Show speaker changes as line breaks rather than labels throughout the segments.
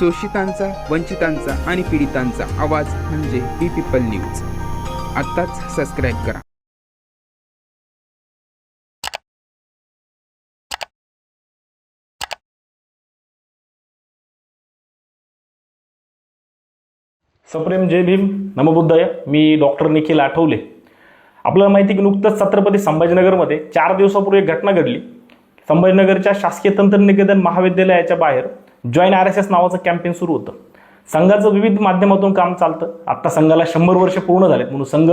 शोषितांचा वंचितांचा आणि पीडितांचा आवाज म्हणजे बी पीपल न्यूज. आत्ताच सबस्क्राईब करा.
सप्रेम जय भीम. नमबुद्धय. मी डॉक्टर निखिल आठवले. आपल्याला माहिती की नुकतंच छत्रपती संभाजीनगरमध्ये चार दिवसापूर्वी एक घटना घडली. संभाजीनगरच्या शासकीय तंत्रनिकेतन महाविद्यालयाच्या बाहेर जॉईन आर एस एस नावाचं कॅम्पेन सुरू होतं. संघाचं विविध माध्यमातून काम चालतं. आत्ता संघाला शंभर वर्ष पूर्ण झालेत. म्हणून संघ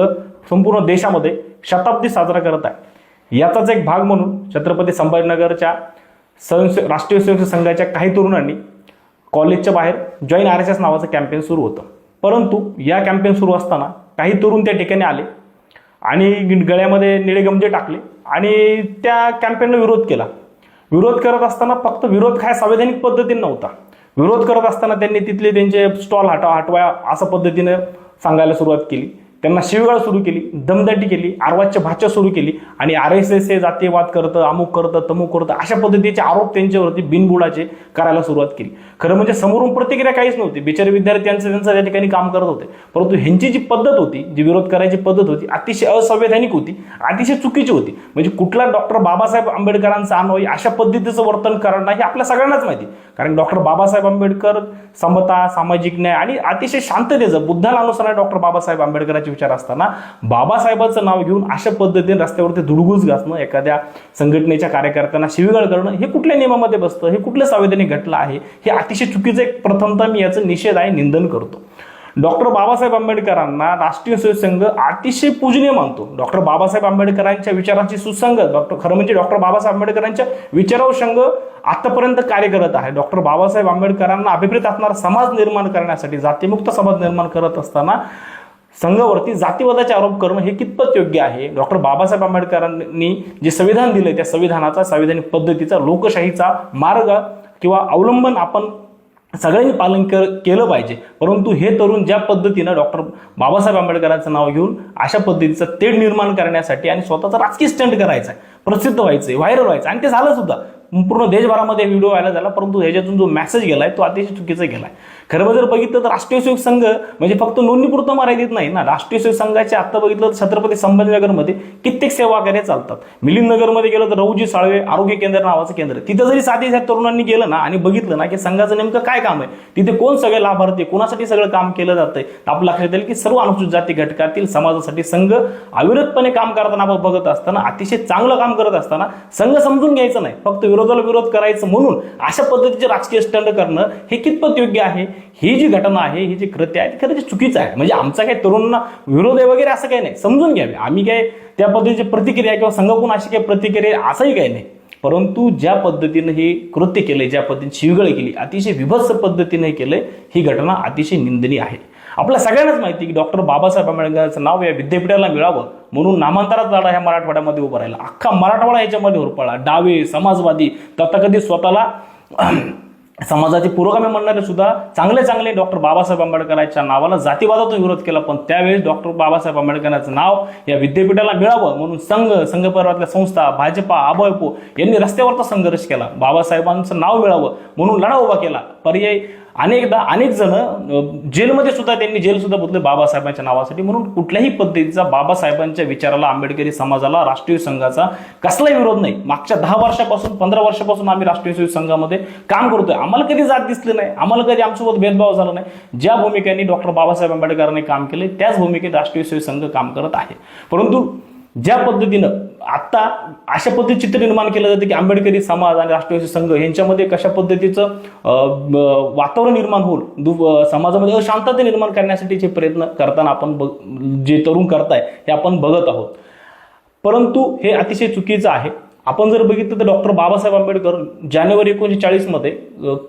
संपूर्ण देशामध्ये शताब्दी साजरा करत आहे. याचाच एक भाग म्हणून छत्रपती संभाजीनगरच्या स्वयंसे राष्ट्रीय स्वयंसेवक संघाच्या काही तरुणांनी कॉलेजच्या बाहेर जॉईन आर एस एस नावाचं कॅम्पेन सुरू होतं. परंतु या कॅम्पेन सुरू असताना काही तरुण त्या ठिकाणी आले आणि गळ्यामध्ये निळे गमजे टाकले आणि त्या कॅम्पेनला विरोध केला. विरोध करत असताना फक्त विरोध काय संवैधानिक पद्धतीने नव्हता. विरोध करत असताना त्यांनी तिथले त्यांचे स्टॉल हटा हटवा असं पद्धतीनं सांगायला सुरुवात केली. त्यांना शिवगाळ सुरू केली दमदाटी केली आरवादच्या भाषा सुरू केली आणि आर एस एस हे जातीयवाद करतं अमुक करतं तमुक करतं अशा पद्धतीचे आरोप त्यांच्यावरती बिनबुडाचे करायला सुरुवात केली. खरं म्हणजे समोरून प्रतिक्रिया काहीच नव्हती. बिचारे विद्यार्थ्यांचं त्यांचं त्या ठिकाणी काम करत होते. परंतु ह्यांची जी पद्धत होती जी विरोध करायची पद्धत होती अतिशय असंवैधानिक होती अतिशय चुकीची होती. म्हणजे कुठला डॉक्टर बाबासाहेब आंबेडकरांचा अन्वयी अशा पद्धतीचं वर्तन करणं हे आपल्या सगळ्यांनाच माहिती. कारण डॉक्टर बाबासाहेब आंबेडकर समता सामाजिक न्याय आणि अतिशय शांततेचं बुद्धाला अनुसरण डॉक्टर बाबासाहेब आंबेडकरांचे विचार असताना बाबासाहेबाचं नाव घेऊन अशा पद्धतीने रस्त्यावरती धुडगूस घासणं एखाद्या संघटनेच्या कार्यकर्त्यांना शिवीगाळ करणं हे कुठल्या नियमामध्ये बसतं? हे कुठलं संवैधानिक घटलं आहे? हे अतिशय चुकीचं एक प्रथमतः मी याचं निषेध आहे निंदन करतो. डॉक्टर बाबासाहेब आंबेडकरांना राष्ट्रीय स्वयंसंघ संघ अतिशय पूजनीय मानतो. डॉक्टर बाबासाहेब आंबेडकरांच्या विचारांची सुसंगत डॉक्टर खरं म्हणजे डॉक्टर बाबासाहेब आंबेडकरांच्या विचारावर संघ आतापर्यंत कार्य करत आहे. डॉक्टर बाबासाहेब आंबेडकरांना अभिप्रेत असणारा समाज निर्माण करण्यासाठी जातीमुक्त समाज निर्माण करत असताना संघावरती जातीवादाचे आरोप करणं हे कितपत योग्य आहे? डॉक्टर बाबासाहेब आंबेडकरांनी जे संविधान दिलं त्या संविधानाचा संविधानिक पद्धतीचा लोकशाहीचा मार्ग किंवा अवलंबन आपण सगळ्यांनी पालन कर केलं पाहिजे. परंतु हे तरुण ज्या पद्धतीनं डॉक्टर बाबासाहेब आंबेडकरांचं नाव घेऊन अशा पद्धतीचं तेढ निर्माण करण्यासाठी आणि स्वतःचा राजकीय स्टंट करायचा आहे प्रसिद्ध व्हायचं आहे व्हायरल व्हायचं आणि ते झालं सुद्धा. पूर्ण देशभरामध्ये व्हिडिओ व्हायला झाला परंतु ह्याच्यातून जो मेसेज गेलाय तो अतिशय चुकीचा गेलाय. खरं जर बघितलं तर राष्ट्रीय सेवक संघ म्हणजे फक्त नोंदणीपुरतं मर्यादित नाही ना. राष्ट्रीय सेवक संघाचे आता बघितलं तर छत्रपती संभाजीनगरमध्ये कित्येक सेवा कार्य चालतात. मिलिंदनगरमध्ये गेलं तर रहुजी साळवे आरोग्य केंद्र नावाचं केंद्र. तिथं जरी साधी ह्या तरुणांनी गेलं ना आणि बघितलं ना की संघाचं नेमकं काय काम आहे तिथे कोण सगळे लाभार्थी कोणासाठी सगळं काम केलं जातंय तर आपलं लक्षात येईल की सर्व अनुसूचित जाती घटकातील समाजासाठी संघ अविरतपणे काम करताना आपण बघत असताना अतिशय चांगलं काम करत असताना संघ समजून घ्यायचं नाही. फक्त विरोधाला विरोध करायचं म्हणून अशा पद्धतीचे राजकीय स्टंड करणं हे कितपत योग्य आहे? ही जी घटना आहे ही जी कृत्य आहे ती खरं चुकीचं आहे. म्हणजे आमचा काही तरुणांना विरोध आहे वगैरे असं काही नाही. समजून घ्यावे आम्ही काय त्या पद्धतीची प्रतिक्रिया किंवा संघाकडून अशी काही प्रतिक्रिया असंही काही नाही. परंतु ज्या पद्धतीनं हे कृत्य केलंय ज्या पद्धतीने शिवगळ केली अतिशय विभत्स पद्धतीने केलंय ही घटना अतिशय निंदनीय आहे. आपल्या सगळ्यांनाच माहिती की डॉक्टर बाबासाहेब आंबेडकरांचं नाव या विद्यापीठाला मिळावं म्हणून नामांतराचा लढा ह्या मराठवाड्यामध्ये उभं राहिला. अख्खा मराठवाडा याच्यामध्ये होरपळला डावे समाजवादी तथाकथित स्वतःला समाजाचे पुरोगामी म्हणणारे सुद्धा चांगले चांगले डॉक्टर बाबासाहेब आंबेडकरांच्या नावाला जातीवादातून विरोध केला पण त्यावेळेस डॉक्टर बाबासाहेब आंबेडकरांचं नाव या विद्यापीठाला मिळावं म्हणून संघ संघ परिवारातल्या संस्था भाजपा आबोयपो यांनी रस्त्यावरचा संघर्ष केला. बाबासाहेबांचं नाव मिळावं म्हणून लढा उभा केला. पर्याय अनेकदा अनेक जण जेलमध्ये सुद्धा त्यांनी जेल सुद्धा बाबासाहेबांच्या नावासाठी. म्हणून कुठल्याही पद्धतीचा बाबासाहेबांच्या विचाराला आंबेडकरी समाजाला राष्ट्रीय संघाचा कसलाही विरोध नाही. मागच्या दहा वर्षापासून पंधरा वर्षापासून आम्ही राष्ट्रीय स्वयंसेवक संघामध्ये काम करतोय. आम्हाला कधी जात दिसले नाही. आम्हाला कधी आमच्यासोबत भेदभाव झाला नाही. ज्या भूमिकेने डॉक्टर बाबासाहेब आंबेडकरांनी काम केले त्याच भूमिकेत राष्ट्रीय स्वयंसेवक संघ काम करत आहे. परंतु ज्या पद्धतीनं आत्ता अशा पद्धतीत चित्र निर्माण केलं जातं की आंबेडकरी समाज आणि राष्ट्रवादी संघ यांच्यामध्ये कशा पद्धतीचं वातावरण निर्माण होऊन दु- समाजामध्ये अशांतता निर्माण करण्यासाठीचे प्रयत्न करताना आपण बघ जे तरुण करताय हे आपण बघत आहोत. परंतु हे अतिशय चुकीचं आहे. आपण जर बघितलं तर डॉक्टर बाबासाहेब आंबेडकर जानेवारी एकोणीसशे चाळीसमध्ये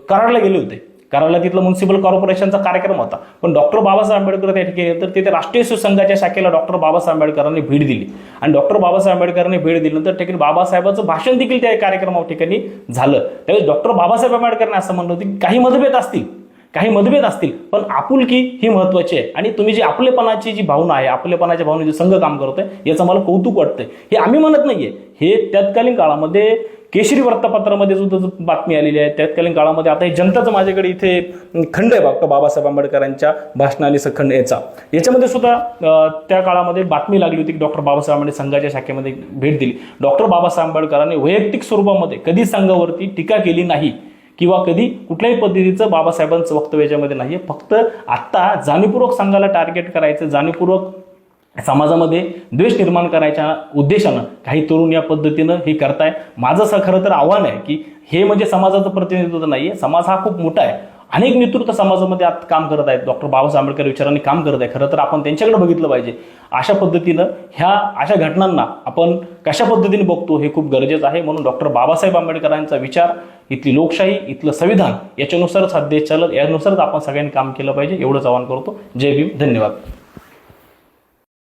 कराडला गेले होते. कराडला तिथलं म्युन्सिपल कॉर्पोरेशनचा कार्यक्रम होता. पण डॉक्टर बाबासाहेब आंबेडकर त्या ठिकाणी तर तिथे राष्ट्रीय संघाच्या शाखेला डॉक्टर बाबासाहेब आंबेडकरांनी भेट दिली. आणि डॉक्टर बाबासाहेब आंबेडकरांनी भेट दिल्यानंतर नंतर ठिकाणी बाबासाहेबांचं भाषण देखील त्या कार्यक्रमा ठिकाणी झालं. त्यावेळेस डॉक्टर बाबासाहेब आंबेडकरांनी असं म्हणलं होतं की काही मतभेद असतील. काही मतभेद असतील पण आपुलकी ही महत्वाची आहे. आणि तुम्ही जी आपलेपणाची जी भावना आहे आपलेपणाच्या भावनेचे संघ काम करतोय याचं मला कौतुक वाटतंय. हे आम्ही म्हणत नाहीये. हे तत्कालीन काळामध्ये केशरी वृत्तपत्रामध्ये सुद्धा बातमी आलेली आहे तत्कालीन काळामध्ये आता हे जनताचं माझ्याकडे इथे खंड आहे डॉक्टर बाबासाहेब आंबेडकरांच्या भाषणाली सखंड याचा. याच्यामध्ये सुद्धा त्या काळामध्ये बातमी लागली होती की डॉक्टर बाबासाहेब आंबेडकर संघाच्या शाखेमध्ये भेट दिली. डॉक्टर बाबासाहेब आंबेडकरांनी वैयक्तिक स्वरूपामध्ये कधी संघावरती टीका केली नाही. किंवा कधी कुठल्याही पद्धतीचं बाबासाहेबांचं वक्तव्य याच्यामध्ये आहे फक्त आत्ता जाणीवपूर्वक संघाला टार्गेट करायचं जाणीवपूर्वक समाजामध्ये द्वेष निर्माण करायच्या उद्देशानं काही तरुण या पद्धतीनं हे करताय. माझं असं खरं तर आव्हान आहे की हे म्हणजे समाजाचं प्रतिनिधित्व नाही आहे समाज हा खूप मोठा आहे. अनेक नेतृत्व समाजामध्ये आत काम करत आहेत. डॉक्टर बाबासाहेब आंबेडकर विचारांनी काम करत आहे. खरं तर आपण त्यांच्याकडे बघितलं पाहिजे. अशा पद्धतीनं ह्या अशा घटनांना आपण कशा पद्धतीने बघतो हे खूप गरजेचं आहे. म्हणून डॉक्टर बाबासाहेब आंबेडकरांचा विचार इथली लोकशाही इथलं संविधान याच्यानुसारच हा देश चालत यानुसारच आपण सगळ्यांनी काम केलं पाहिजे एवढंच आवाहन करतो. जय भीम धन्यवाद.